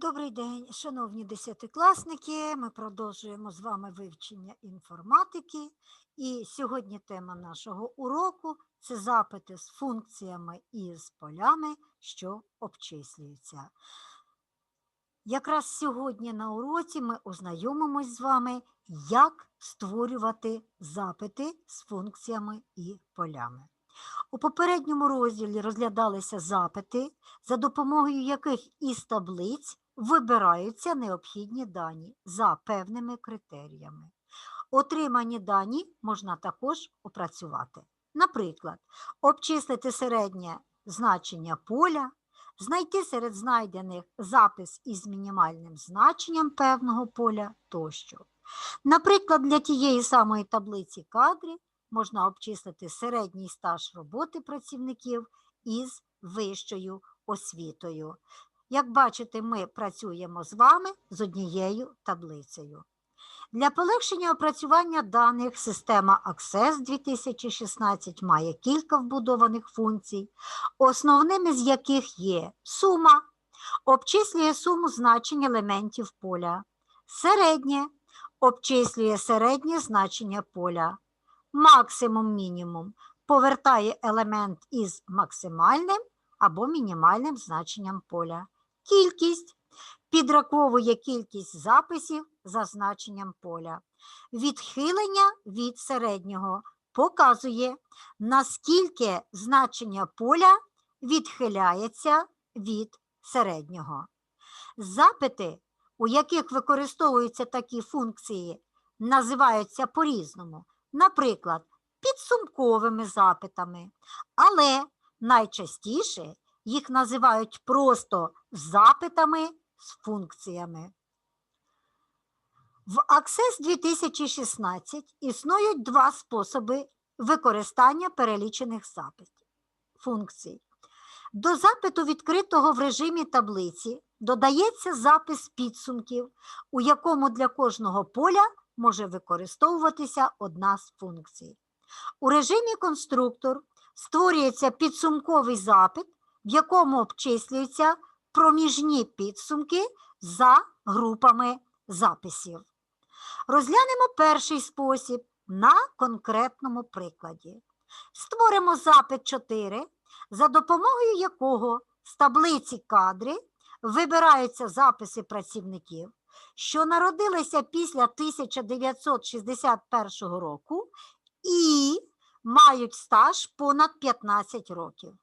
Добрий день, шановні десятикласники. Ми продовжуємо з вами вивчення інформатики. І сьогодні тема нашого уроку це запити з функціями і з полями, що обчислюються. Якраз сьогодні на уроці ми ознайомимось з вами, як створювати запити з функціями і полями. У попередньому розділі розглядалися запити, за допомогою яких із таблиць вибираються необхідні дані за певними критеріями. Отримані дані можна також опрацювати. Наприклад, обчислити середнє значення поля, знайти серед знайдених запис із мінімальним значенням певного поля тощо. Наприклад, для тієї самої таблиці кадрів можна обчислити середній стаж роботи працівників із вищою освітою. Як бачите, ми працюємо з вами з однією таблицею. Для полегшення опрацювання даних система Access 2016 має кілька вбудованих функцій, основними з яких є сума, обчислює суму значень елементів поля, середнє. Обчислює середнє значення поля, максимум мінімум. Повертає елемент із максимальним або мінімальним значенням поля. Кількість підраховує кількість записів за значенням поля. Відхилення від середнього показує, наскільки значення поля відхиляється від середнього. Запити, у яких використовуються такі функції, називаються по-різному, наприклад, підсумковими запитами, але найчастіше їх називають просто запитами з функціями. В Access 2016 існують два способи використання перелічених запитів функцій. До запиту, відкритого в режимі таблиці, додається запис підсумків, у якому для кожного поля може використовуватися одна з функцій. У режимі конструктор створюється підсумковий запит, в якому обчислюються проміжні підсумки за групами записів. Розглянемо перший спосіб на конкретному прикладі. Створимо запит 4, за допомогою якого з таблиці кадри вибираються записи працівників, що народилися після 1961 року і мають стаж понад 15 років.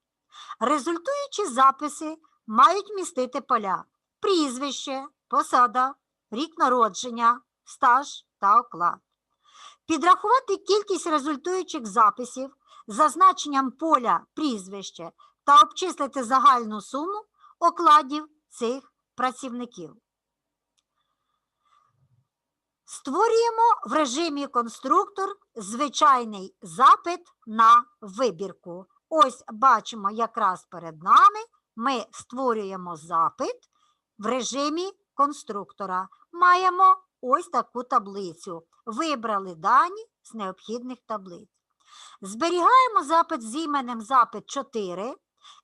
Результуючі записи мають містити поля прізвище, посада, рік народження, стаж та оклад. Підрахувати кількість результуючих записів за значенням поля прізвище та обчислити загальну суму окладів цих працівників. Створюємо в режимі конструктор звичайний запит на вибірку. Ось бачимо якраз перед нами ми створюємо запит в режимі конструктора. Маємо ось таку таблицю. Вибрали дані з необхідних таблиць. Зберігаємо запит з іменем запит 4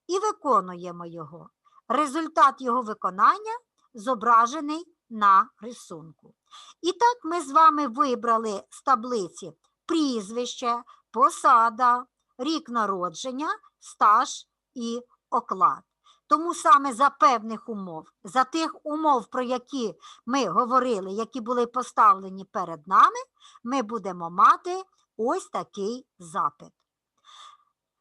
і виконуємо його. Результат його виконання зображений на рисунку. І так ми з вами вибрали з таблиці прізвище, посада, рік народження, стаж і оклад. Тому саме за певних умов, за тих умов, про які ми говорили, які були поставлені перед нами, ми будемо мати ось такий запит.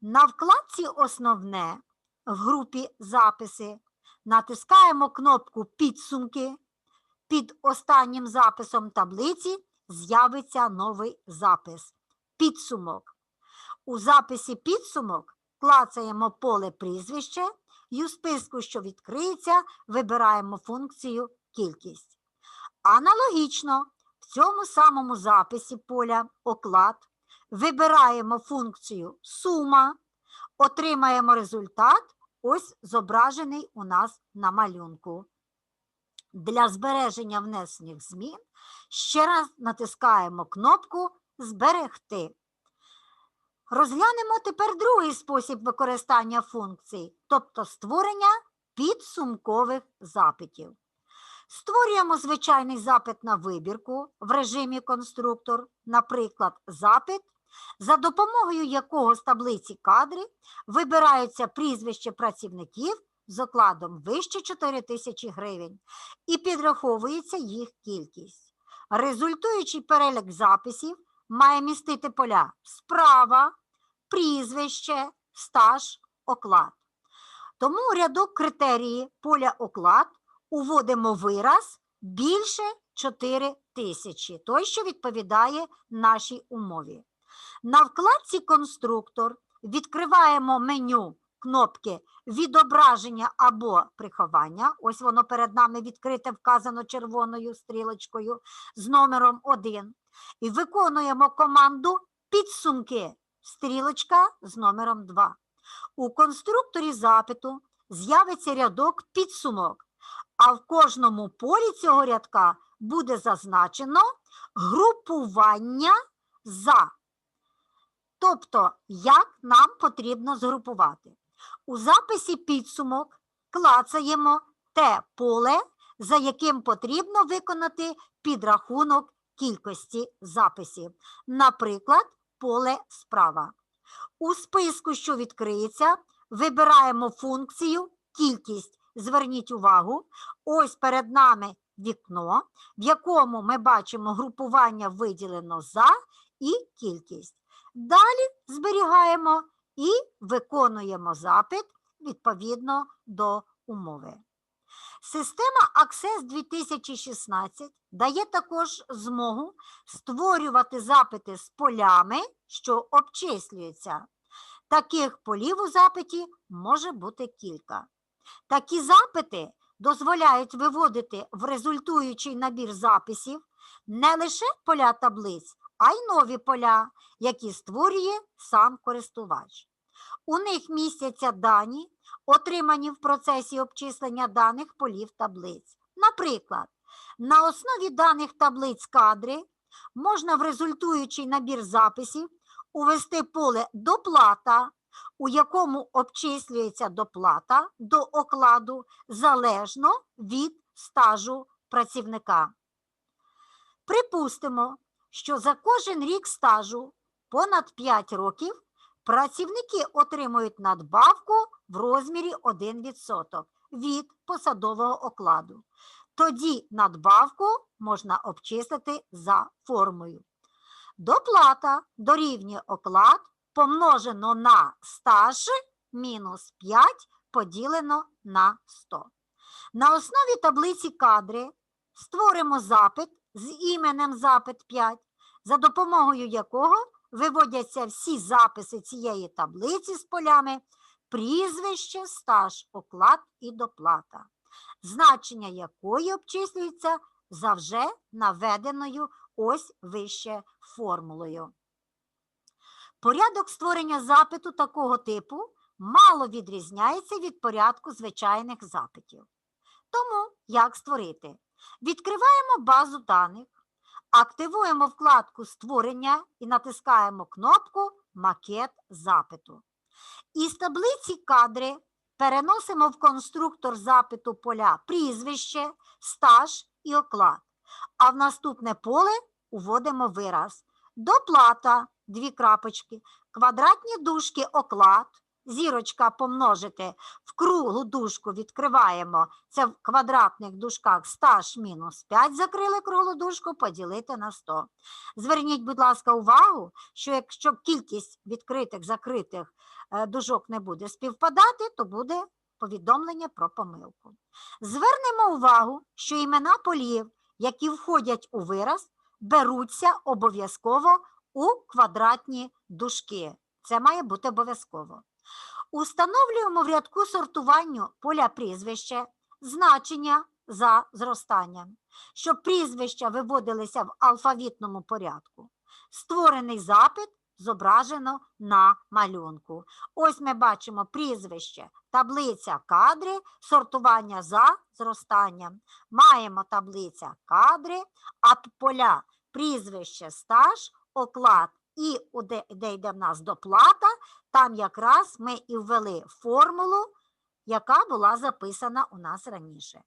На вкладці Основне в групі Записи натискаємо кнопку Підсумки. Під останнім записом таблиці з'явиться новий запис Підсумок. У записі підсумок клацаємо поле прізвище і у списку, що відкриється, вибираємо функцію кількість. Аналогічно в цьому самому записі поля оклад вибираємо функцію сума, отримаємо результат, ось зображений у нас на малюнку. Для збереження внесених змін ще раз натискаємо кнопку Зберегти. Розглянемо тепер другий спосіб використання функцій, тобто створення підсумкових запитів. Створюємо звичайний запит на вибірку в режимі конструктор, наприклад, запит, за допомогою якого з таблиці кадри вибираються прізвище працівників з окладом вище 4 тисячі гривень і підраховується їх кількість. Результуючий перелік записів має містити поля справа, прізвище, стаж, оклад. Тому рядок критерії поля оклад уводимо вираз більше 4 тисячі, той, що відповідає нашій умові. На вкладці Конструктор відкриваємо меню кнопки відображення або приховання. Ось воно перед нами відкрите, вказано червоною стрілочкою з номером 1. І виконуємо команду підсумки. Стрілочка з номером 2. У конструкторі запиту з'явиться рядок підсумок, а в кожному полі цього рядка буде зазначено групування за. Тобто, як нам потрібно згрупувати. У записі підсумок клацаємо те поле, за яким потрібно виконати підрахунок кількості записів. Наприклад, поле справа. У списку, що відкриється, вибираємо функцію кількість. Зверніть увагу, ось перед нами вікно, в якому ми бачимо групування виділено за і кількість. Далі зберігаємо і виконуємо запит відповідно до умови. Система Access 2016 дає також змогу створювати запити з полями, що обчислюються. Таких полів у запиті може бути кілька. Такі запити дозволяють виводити в результуючий набір записів не лише поля таблиць, а й нові поля, які створює сам користувач. У них містяться дані, отримані в процесі обчислення даних полів таблиць. Наприклад, на основі даних таблиць кадри можна в результуючий набір записів увести поле доплата, у якому обчислюється доплата до окладу залежно від стажу працівника. Припустимо, що за кожен рік стажу понад 5 років працівники отримують надбавку в розмірі 1% від посадового окладу. Тоді надбавку можна обчислити за формою. Доплата дорівнює оклад помножено на стаж мінус 5 поділено на 100. На основі таблиці кадри створимо запит з іменем запит 5, за допомогою якого виводяться всі записи цієї таблиці з полями прізвище, стаж, оклад і доплата, значення якої обчислюється за вже наведеною ось вище формулою. Порядок створення запиту такого типу мало відрізняється від порядку звичайних запитів. Тому як створити? Відкриваємо базу даних, активуємо вкладку Створення і натискаємо кнопку Макет запиту. Із таблиці кадри переносимо в конструктор запиту поля прізвище, стаж і оклад. А в наступне поле уводимо вираз. Доплата, дві крапочки, квадратні дужки оклад, зірочка помножити в круглу дужку відкриваємо. Це в квадратних дужках стаж мінус 5, закрили круглу дужку, поділити на 100. Зверніть, будь ласка, увагу, що якщо кількість відкритих закритих е, дужок не буде співпадати, то буде повідомлення про помилку. Звернемо увагу, що імена полів, які входять у вираз, беруться обов'язково у квадратні дужки. Це має бути обов'язково. Установлюємо в рядку сортуванню поля прізвище, значення за зростанням, щоб прізвища виводилися в алфавітному порядку. Створений запит зображено на малюнку. Ось ми бачимо прізвище, таблиця кадри, сортування за зростанням. Маємо таблиця кадри, а поля прізвище, стаж, оклад і де, де йде в нас доплата, там якраз ми і ввели формулу, яка була записана у нас раніше.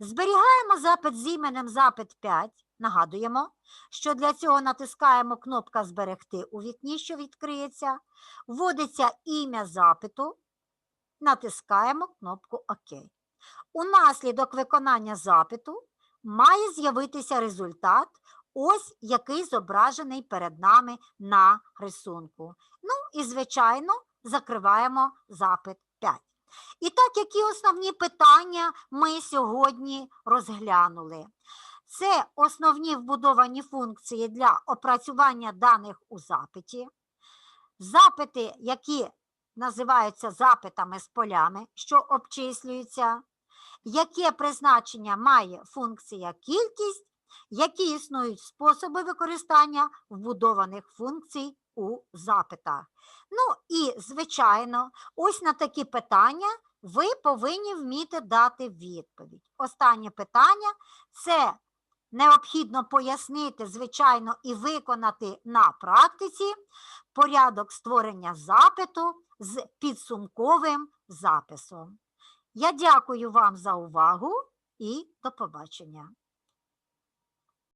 Зберігаємо запит з іменем запит 5. Нагадуємо, що для цього натискаємо кнопка Зберегти у вікні, що відкриється. Вводиться ім'я запиту, натискаємо кнопку ОК. Унаслідок виконання запиту має з'явитися результат, ось який зображений перед нами на рисунку. Ну і, звичайно, закриваємо запит 5. І так, які основні питання ми сьогодні розглянули? Це основні вбудовані функції для опрацювання даних у запиті, запити, які називаються запитами з полями, що обчислюються, яке призначення має функція кількість, які існують способи використання вбудованих функцій у запитах. Ну і, звичайно, ось на такі питання ви повинні вміти дати відповідь. Останнє питання це необхідно пояснити, звичайно, і виконати на практиці порядок створення запиту з підсумковим записом. Я дякую вам за увагу і до побачення.